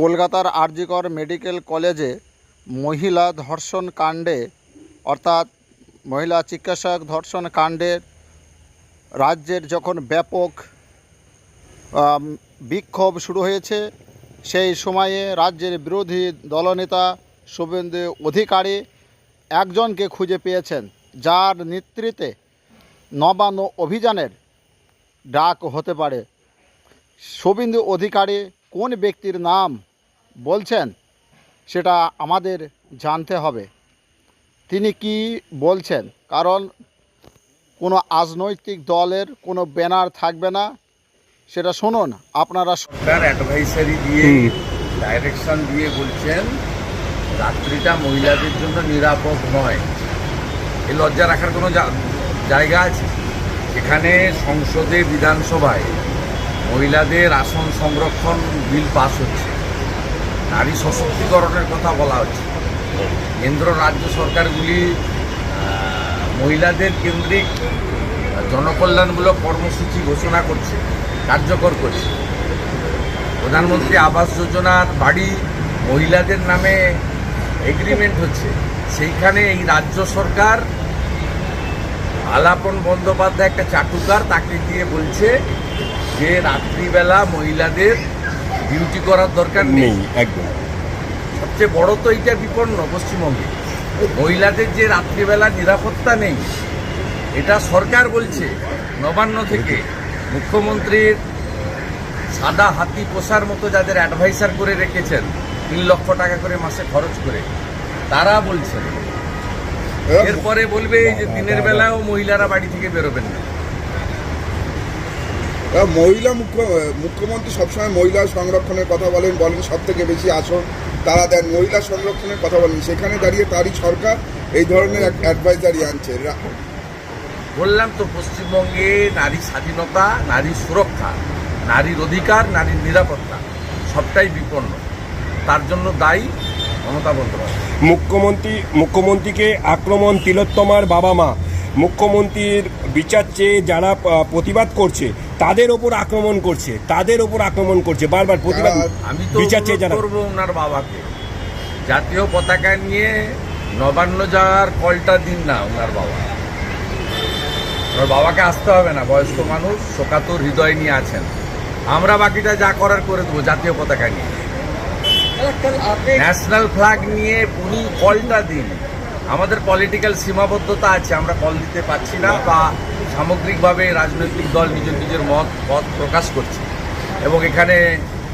কলকাতার আরজিকর মেডিকেল কলেজে মহিলা ধর্ষণ কাণ্ডে, অর্থাৎ মহিলা চিকিৎসক ধর্ষণ কাণ্ডের রাজ্যের যখন ব্যাপক বিক্ষোভ শুরু হয়েছে, সেই সময়ে রাজ্যের বিরোধী দলনেতা শুভেন্দু অধিকারী একজনকে খুঁজে পেয়েছেন, যার নেতৃত্বে নবান্ন অভিযানের ডাক হতে পারে। শুভেন্দু অধিকারী কোন ব্যক্তির নাম বলছেন সেটা আমাদের জানতে হবে। তিনি কি বলছেন? কারণ কোনো রাজনৈতিক দলের কোনো ব্যানার থাকবে না। সেটা শুনুন আপনারা সরকার অ্যাডভাইসারি দিয়ে ডাইরেকশন দিয়ে বলছেন রাত্রিটা মহিলাদের জন্য নিরাপদ নয়। এ লজ্জা রাখার কোনো জায়গা আছে? এখানে সংসদে বিধানসভায় মহিলাদের আসন সংরক্ষণ বিল পাস হচ্ছে। নারী সশক্তিকরণের কথা বলা হচ্ছে। কেন্দ্র রাজ্য সরকারগুলি মহিলাদের কেন্দ্রিক জনকল্যাণমূলক কর্মসূচি ঘোষণা করছে, কার্যকর করছে। প্রধানমন্ত্রী আবাস যোজনার বাড়ি মহিলাদের নামে এগ্রিমেন্ট হচ্ছে। সেইখানে এই রাজ্য সরকার আলাপন বন্দ্যোপাধ্যায় একটা চাটুকার তাকে দিয়ে বলছে যে রাত্রিবেলা মহিলাদের ডিউটি করার দরকার নেই। একদম। সবচেয়ে বড় তো এইটা বিপন্ন পশ্চিমবঙ্গে। মহিলাদের যে রাত্রিবেলা নিরাপত্তা নেই এটা সরকার বলছে নবান্ন থেকে। মুখ্যমন্ত্রীর সাদা হাতি পোষার মতো যাদের অ্যাডভাইসার করে রেখেছেন তিন লক্ষ টাকা করে মাসে খরচ করে তারা বলছেন। এরপরে বলবে এই যে দিনের বেলাও মহিলারা বাড়ি থেকে বেরোবেন না। মহিলা মুখ্য মুখ্যমন্ত্রী সবসময় মহিলা সংরক্ষণের কথা বলেন বলেন সব থেকে বেশি আসন তারা দেন। মহিলা সংরক্ষণের কথা বলেন। সেখানে দাঁড়িয়ে তারই সরকার এই ধরনের এক অ্যাডভাইজারি আনছে। বললাম তো পশ্চিমবঙ্গে নারী স্বাধীনতা নারী সুরক্ষা নারীর অধিকার নারীর নিরাপত্তা সবটাই বিপন্ন। তার জন্য দায়ী মমতা বন্দ্যোপাধ্যায়। মুখ্যমন্ত্রী মুখ্যমন্ত্রীকে আক্রমণ তিলোত্তমার বাবা মা। মুখ্যমন্ত্রীর বিচার চেয়ে যারা প্রতিবাদ করছে তাদের ওপর আক্রমণ করছে তাদের ওপর আক্রমণ করছে বারবার প্রতিবাদ আমি তো বিচার চেয়ে করব ওনার বাবাকে। জাতীয় পতাকা নিয়ে নবান্ন যাওয়ার কলটা দিন না ওনার বাবা। ওনার বাবাকে আসতে হবে না বয়স্ক মানুষ শোকাতুর হৃদয় নিয়ে আছেন। আমরা বাকিটা যা করার করে দেবো জাতীয় পতাকা নিয়ে। ন্যাশনাল ফ্ল্যাগ নিয়ে উনি কলটা দিন। আমাদের পলিটিক্যাল সীমাবদ্ধতা আছে আমরা কল দিতে পারছি না বা সামগ্রিকভাবে রাজনৈতিক দল নিজের নিজের মত পথ প্রকাশ করছে। এবং এখানে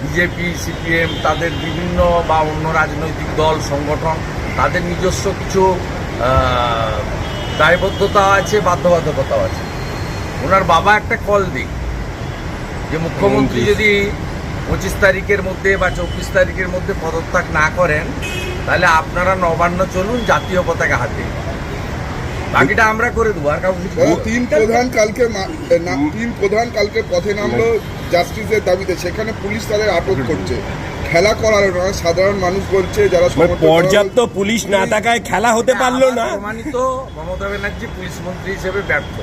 বিজেপি সিপিএম তাদের বিভিন্ন বা অন্য রাজনৈতিক দল সংগঠন তাদের নিজস্ব কিছু দায়বদ্ধতা আছে বাধ্যবাধকতাও আছে। ওনার বাবা একটা কল দিক যে মুখ্যমন্ত্রী যদি পঁচিশ তারিখের মধ্যে বা চব্বিশ তারিখের মধ্যে পদত্যাগ না করেন তাহলে আপনারা নবান্ন চলুন জাতীয় পতাকা হাতে। বাকিটা আমরা করে দেবো আর কাউকে। তিন প্রধান কালকে তিন প্রধান কালকে পথে নামলো জাস্টিসের দাবিতে। সেখানে পুলিশ তাদের আটক করছে। খেলা করার নয় সাধারণ মানুষ বলছে যারা মানে পর্যাপ্ত পুলিশ না থাকায় খেলা হতে পারল না। প্রমাণিত মমতা ব্যানার্জি পুলিশ মন্ত্রী হিসেবে ব্যর্থ।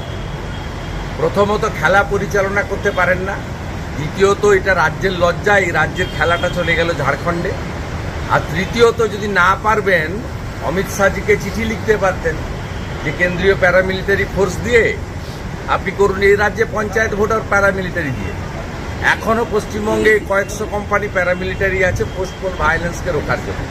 প্রথমত খেলা পরিচালনা করতে পারেন না। দ্বিতীয়ত এটা রাজ্যের লজ্জা এই রাজ্যের খেলাটা চলে গেল ঝাড়খণ্ডে। আর তৃতীয়ত যদি না পারবেন, অমিত শাহজিকে চিঠি লিখতে পারতেন যে কেন্দ্রীয় প্যারামিলিটারি ফোর্স দিয়ে আপনি করুন এই রাজ্যে পঞ্চায়েত ভোটার প্যারামিলিটারি দিয়ে। এখনও পশ্চিমবঙ্গে কয়েকশো কোম্পানি প্যারামিলিটারি আছে পোস্টপোন ভায়োলেন্সকে রোখার জন্য।